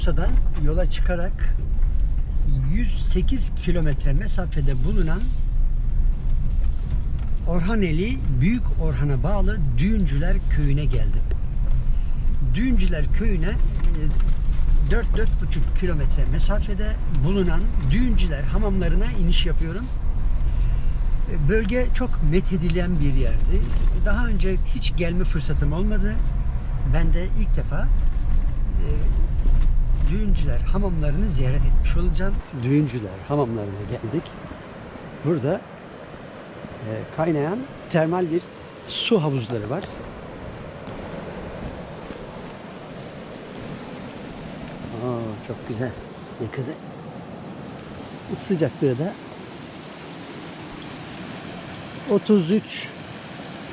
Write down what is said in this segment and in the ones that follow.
Bursa'dan yola çıkarak 108 kilometre mesafede bulunan Orhaneli Büyük Orhan'a bağlı Düğüncüler Köyü'ne geldim. Düğüncüler Köyü'ne e, 4-4,5 kilometre mesafede bulunan Düğüncüler hamamlarına iniş yapıyorum. E, Bölge çok methedilen bir yerdi. Daha önce hiç gelme fırsatım olmadı. Ben de ilk defa e, Düğüncüler hamamlarını ziyaret etmiş olacağım. Düğüncüler hamamlarına geldik. Burada e, kaynayan termal bir su havuzları var. Aa, çok güzel. Yakada. Sıcaklığı da 33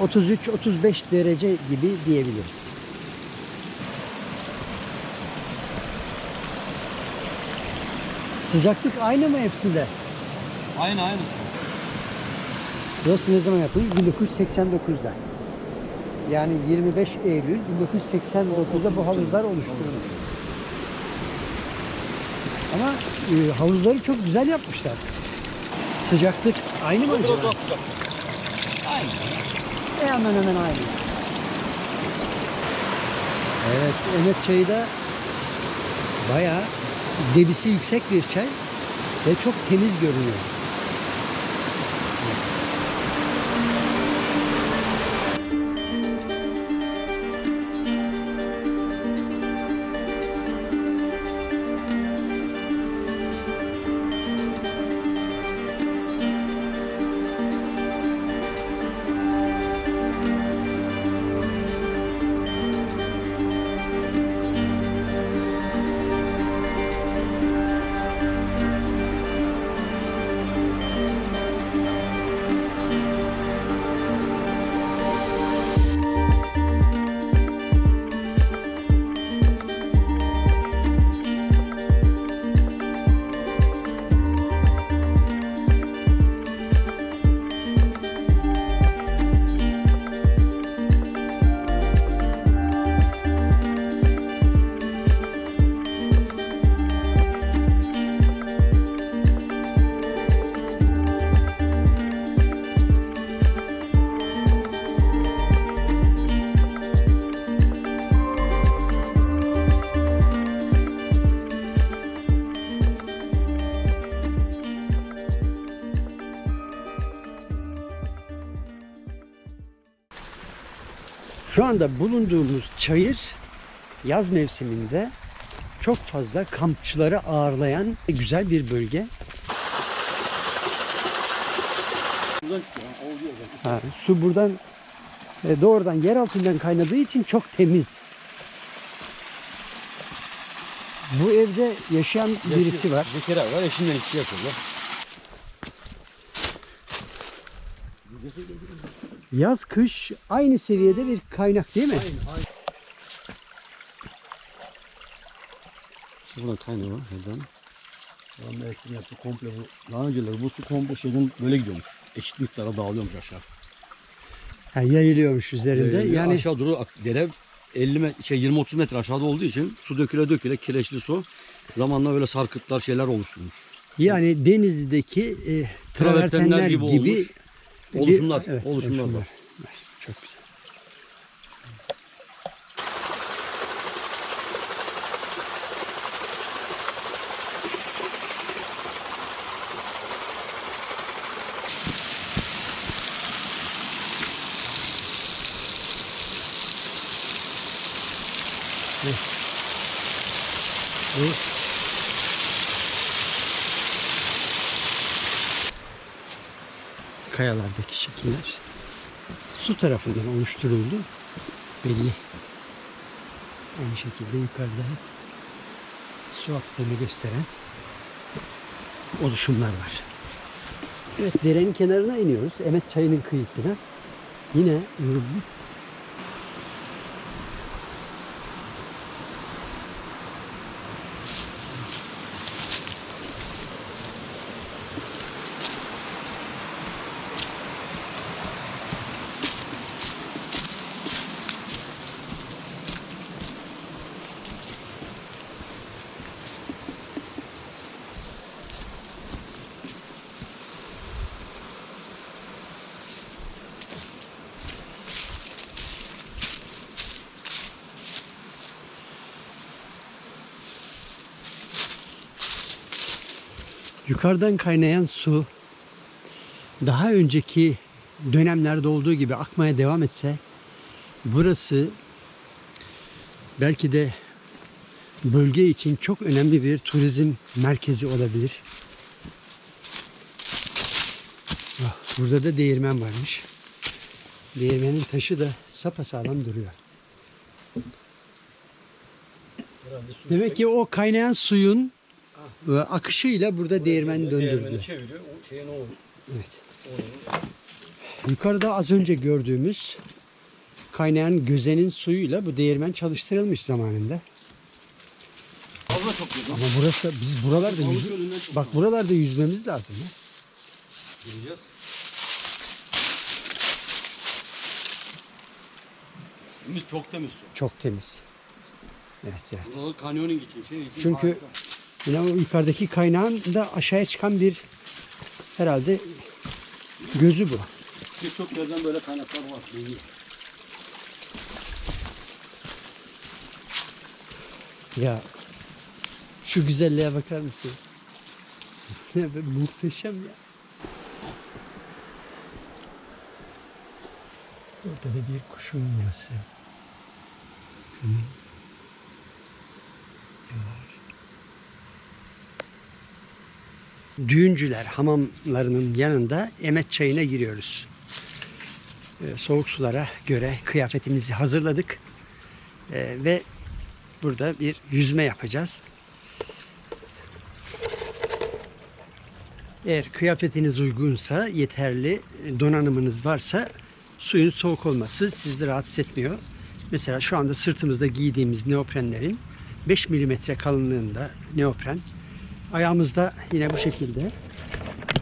33 35 derece gibi diyebiliriz. Sıcaklık aynı mı hepsinde? Aynı aynı. Burası ne zaman yapılmış? 1989'da. Yani 25 Eylül 1989'da bu havuzlar oluşturulmuş. Ama e, havuzları çok güzel yapmışlar. Sıcaklık aynı mı Biraz acaba? daha sıcak. Aynı. E, hemen hemen aynı. Evet, Emet çayı da bayağı debisi yüksek bir çay ve çok temiz görünüyor. Anda bulunduğumuz çayır yaz mevsiminde çok fazla kampçıları ağırlayan güzel bir bölge. Ha, su buradan e, doğrudan yer altından kaynadığı için çok temiz. Bu evde yaşayan birisi var. Zekeriya var. Eşimden ikisi yapıyorlar. Yaz kış aynı seviyede bir kaynak değil mi? Aynı aynı. Buradan kaynağı var. Buradan da ektim yaptı komple bu. Daha önceleri bu su komple şeyden böyle gidiyormuş. Eşit miktara dağılıyormuş aşağı. Ha, yayılıyormuş üzerinde. Ee, yani aşağı doğru dere 50 met şey 20 30 metre aşağıda olduğu için su döküle döküle kireçli su zamanla böyle sarkıtlar şeyler oluşturmuş. yani denizdeki e, travertenler Travertenler gibi, gibi olmuş. Bir- Oluşumlar, evet, oluşumlar var. Çok güzel. Evet. Bu kayalardaki şekiller su tarafından oluşturuldu. Belli. Aynı şekilde yukarıda hep su aktığını gösteren oluşumlar var. Evet derenin kenarına iniyoruz. Emet çayının kıyısına. Yine yukarıdan kaynayan su daha önceki dönemlerde olduğu gibi akmaya devam etse burası belki de bölge için çok önemli bir turizm merkezi olabilir. Ah, Burada da değirmen varmış. Değirmenin taşı da sapasağlam duruyor. Demek ki o kaynayan suyun e, akışıyla burada değirmen döndürdü. çeviriyor. O şeye ne olur? Evet. Yukarıda az önce gördüğümüz kaynayan gözenin suyuyla bu değirmen çalıştırılmış zamanında. Fazla çok yakın. Ama burası biz buralarda yüz, bak buralarda yüzmemiz lazım. Ya. Gireceğiz. Temiz, çok temiz su. Çok temiz. Evet evet. Kanyoning için, şey için Çünkü- harika. Yine o yukarıdaki kaynağın da aşağıya çıkan bir herhalde gözü bu. birçok yerden böyle kaynaklar var. Ya şu güzelliğe bakar mısın? Ya be, muhteşem ya. Orada da bir kuşun yuvası. Kömür. Düğüncüler hamamlarının yanında Emet Çayı'na giriyoruz. Ee, soğuk sulara göre kıyafetimizi hazırladık. Ee, ve burada bir yüzme yapacağız. Eğer kıyafetiniz uygunsa, yeterli donanımınız varsa suyun soğuk olması sizi rahatsız etmiyor. Mesela şu anda sırtımızda giydiğimiz neoprenlerin 5 milimetre kalınlığında neopren. Ayağımızda yine bu şekilde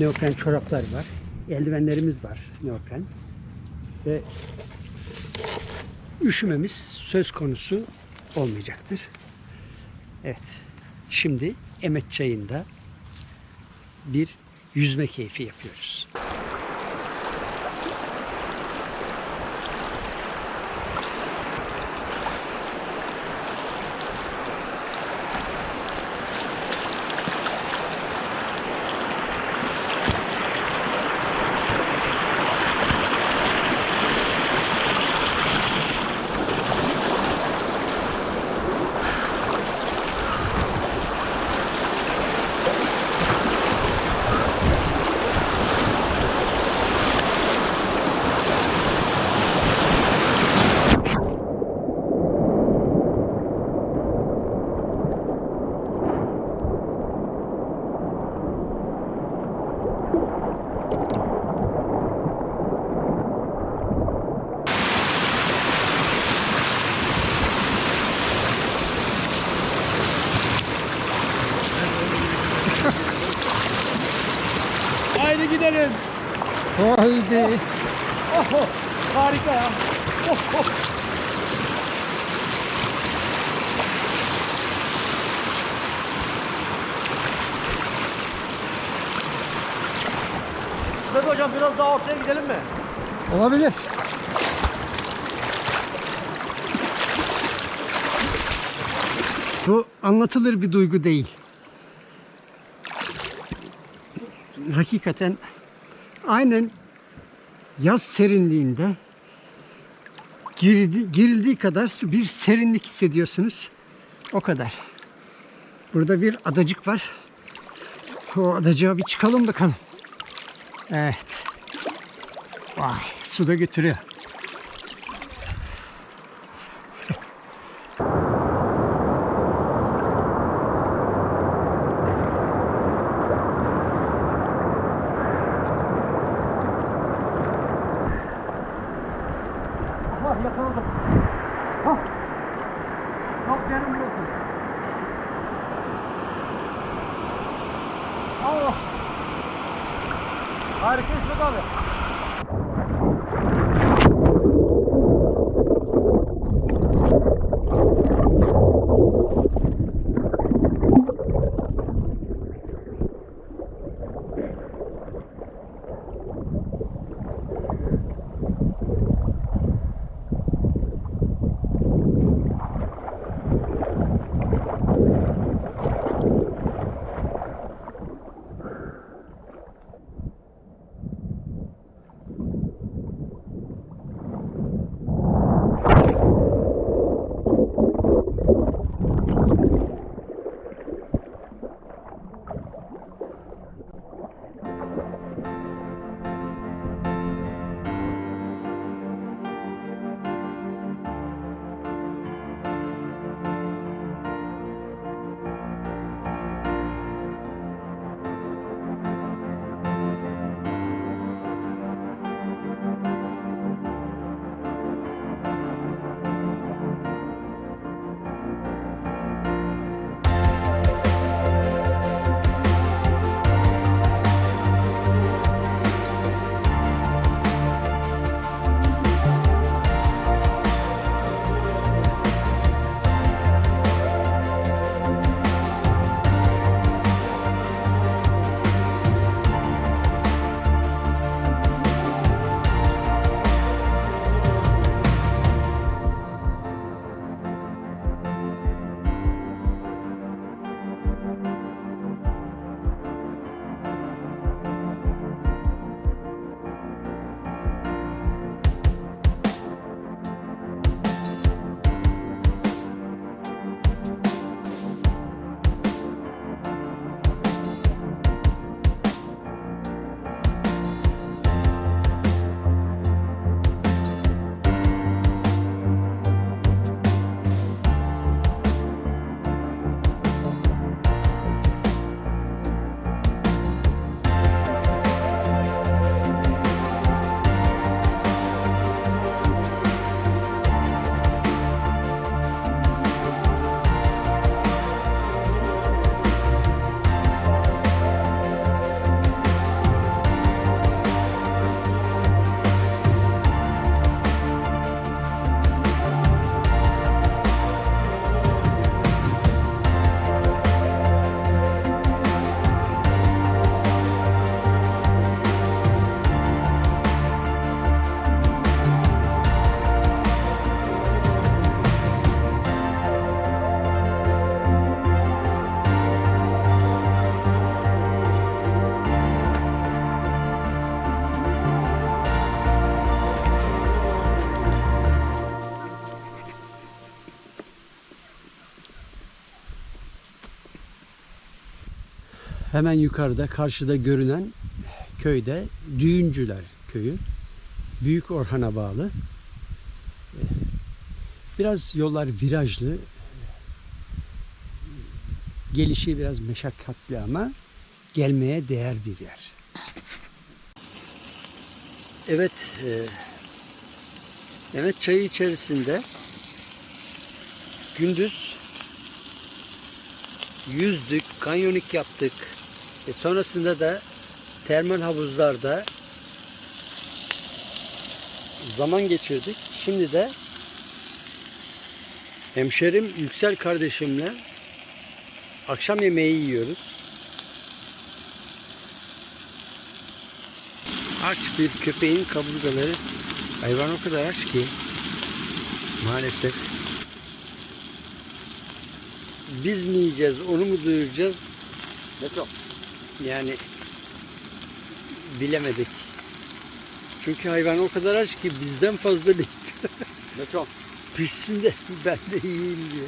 neopren çoraplar var. Eldivenlerimiz var neopren. Ve üşümemiz söz konusu olmayacaktır. Evet. Şimdi Emet Çayı'nda bir yüzme keyfi yapıyoruz. Haydi gidelim. Haydi. Oh, harika ya. Oh, oh. Biraz daha ortaya gidelim mi? Olabilir. Bu anlatılır bir duygu değil. Hakikaten aynen yaz serinliğinde girildi, girildiği kadar bir serinlik hissediyorsunuz. O kadar. Burada bir adacık var. O adacığa bir çıkalım bakalım. Evet. Vay suda götürüyor. Ah yakaladım. Hemen yukarıda karşıda görünen köyde Düğüncüler köyü. Büyük Orhan'a bağlı. Biraz yollar virajlı. Gelişi biraz meşakkatli ama gelmeye değer bir yer. Evet, evet çayı içerisinde gündüz yüzdük, kanyonik yaptık. E sonrasında da termal havuzlarda zaman geçirdik. Şimdi de hemşerim Yüksel kardeşimle akşam yemeği yiyoruz. Aç bir köpeğin kaburgaları. Hayvan o kadar aç ki maalesef. Biz mi yiyeceğiz, onu mu duyuracağız? Ne çok? Yani bilemedik. Çünkü hayvan o kadar aç ki bizden fazla değil. Ne çok? Pişsin de ben de yiyeyim diye.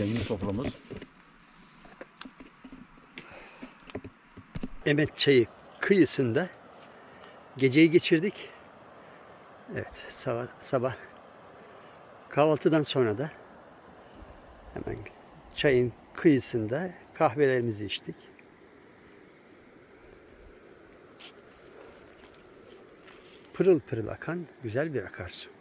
Zengin soframız. Emet Çayı kıyısında geceyi geçirdik. Evet sabah, sabah kahvaltıdan sonra da hemen çayın kıyısında kahvelerimizi içtik. Pırıl pırıl akan güzel bir akarsu.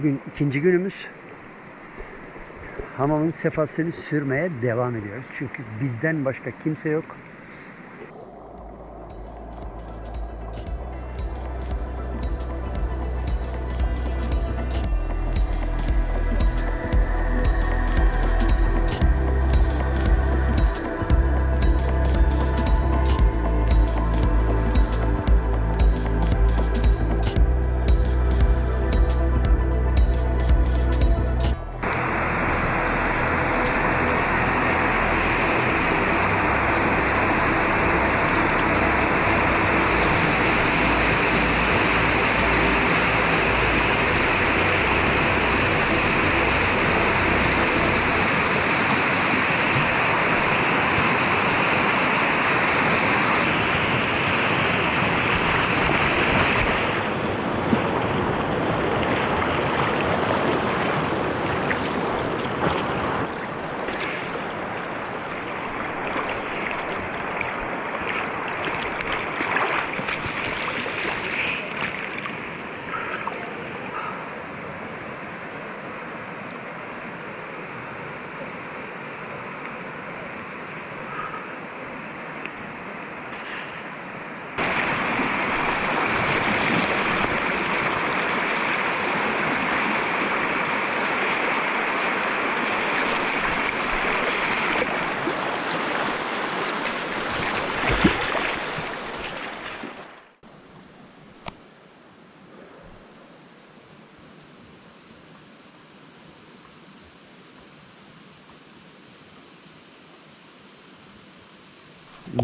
Bugün ikinci günümüz. Hamamın sefasını sürmeye devam ediyoruz. Çünkü bizden başka kimse yok.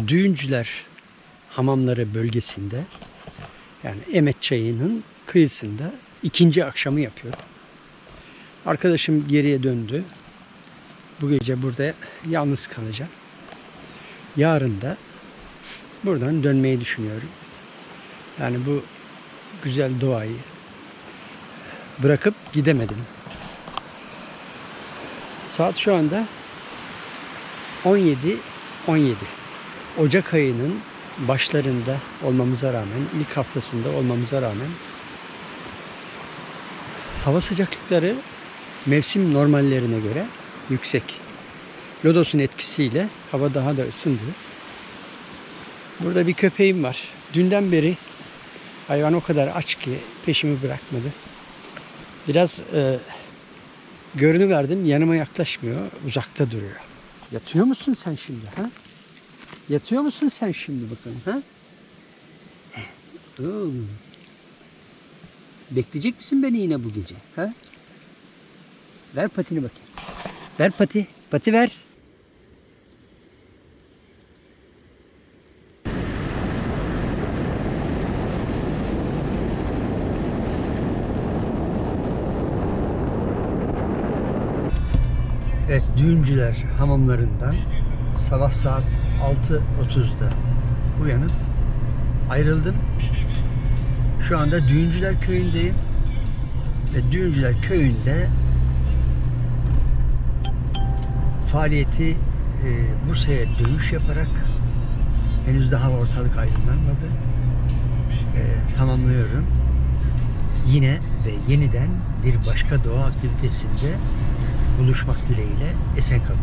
Düğüncüler hamamları bölgesinde yani Emet Çayı'nın kıyısında ikinci akşamı yapıyor. Arkadaşım geriye döndü. Bu gece burada yalnız kalacağım. Yarın da buradan dönmeyi düşünüyorum. Yani bu güzel doğayı bırakıp gidemedim. Saat şu anda 17 17. Ocak ayının başlarında olmamıza rağmen, ilk haftasında olmamıza rağmen hava sıcaklıkları mevsim normallerine göre yüksek. Lodos'un etkisiyle hava daha da ısındı. Burada bir köpeğim var. Dünden beri hayvan o kadar aç ki peşimi bırakmadı. Biraz e, görünü verdim yanıma yaklaşmıyor. Uzakta duruyor. Yatıyor musun sen şimdi ha? Yatıyor musun sen şimdi bakalım ha? Oo. Bekleyecek misin beni yine bu gece ha? Ver patini bakayım. Ver pati. Pati ver. Evet, düğüncüler hamamlarından sabah saat 6.30'da uyanıp ayrıldım. Şu anda Düğüncüler Köyü'ndeyim. Ve Düğüncüler Köyü'nde faaliyeti e, Bursa'ya dönüş yaparak henüz daha ortalık aydınlanmadı. E, tamamlıyorum. Yine ve yeniden bir başka doğa aktivitesinde buluşmak dileğiyle esen kalın.